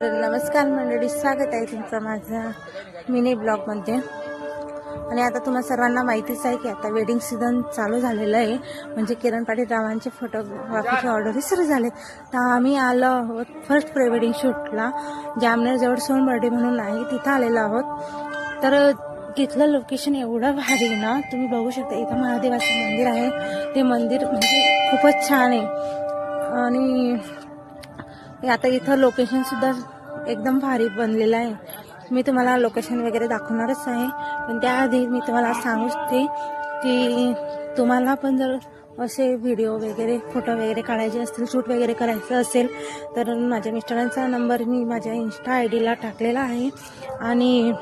नमस्कार मंडळी स्वागत आहे तुमचं माझ्या मिनी ब्लॉगमध्ये आणि आता तुम्हा सर्वांना माहितीच आहे की आता वेडिंग सीझन चालू झालेलं आहे. म्हणजे किरण पाटील रावांचे फोटोग्राफीचे ऑर्डरही सुरू झाले तर आम्ही आलो आहोत फर्स्ट प्री वेडिंग शूटला जामनेरजवळ सोनबर्डी म्हणून आहे तिथं आलेलो आहोत. तर तिथलं लोकेशन एवढं भारी आहे ना तुम्ही बघू शकता इथं महादेवाचं मंदिर आहे. ते मंदिर म्हणजे खूपच छान आहे. आणि हे आता इथं लोकेशन सुद्धा एकदम भारी बनलेलं आहे. मी तुम्हाला लोकेशन वगैरे दाखवणारच आहे. पण त्याआधी मी तुम्हाला सांगू शकते की तुम्हाला पण जर असे व्हिडिओ वगैरे फोटो वगैरे काढायचे असतील शूट वगैरे करायचं असेल तर माझ्या मिस्टरांचा नंबर मी माझ्या इन्स्टा आय डीला टाकलेला आहे. आणि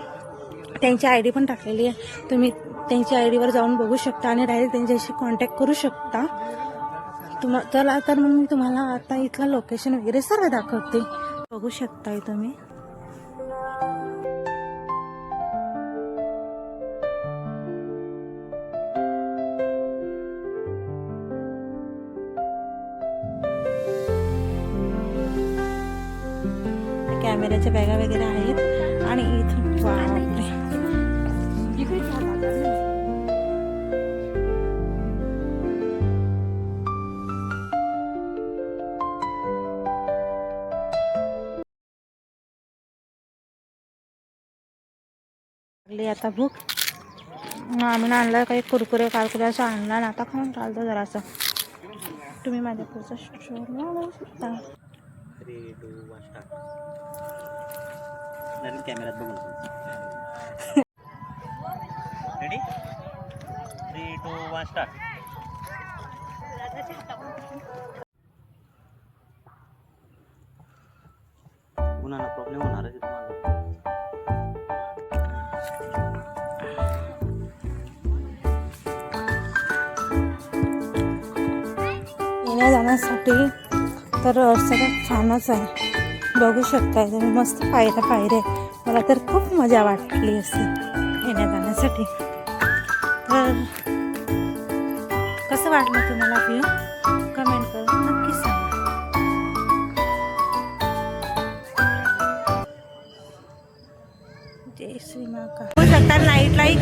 त्यांची आय डी पण टाकलेली आहे. तुम्ही त्यांच्या आय डीवर जाऊन बघू शकता आणि डायरेक्ट त्यांच्याशी कॉन्टॅक्ट करू शकता. तुम्हाला चला तर मग मी तुम्हाला आता इथलं लोकेशन वगैरे सर्व दाखवते. बघू शकताय तुम्ही. कॅमेऱ्याच्या बॅगा वगैरे आहेत. आणि इथून लागली आता भूक. मग आम्ही आणला काही कुरकुरे कारकुरे असं आणला ना आता खाऊन चालतो जरासं. तुम्ही माझ्या पुढचा शोर लावू शकता. थ्री कॅमेऱ्यात बघून ready three two one start उन्हाळा प्रॉब्लेम होणार आहे तुम्हाला. येण्या जाण्यासाठी तर सगळं छानच आहे. बघू शकताय तुम्ही मस्त पायऱ्या पायऱ्या मला तर खूप मजा वाटली असते येण्या जाण्यासाठी. तर कसं वाटलं तुम्हाला व्ह्यू कमेंट करून नक्की सांगा. जय श्री माका होऊ शकता नाईटलाही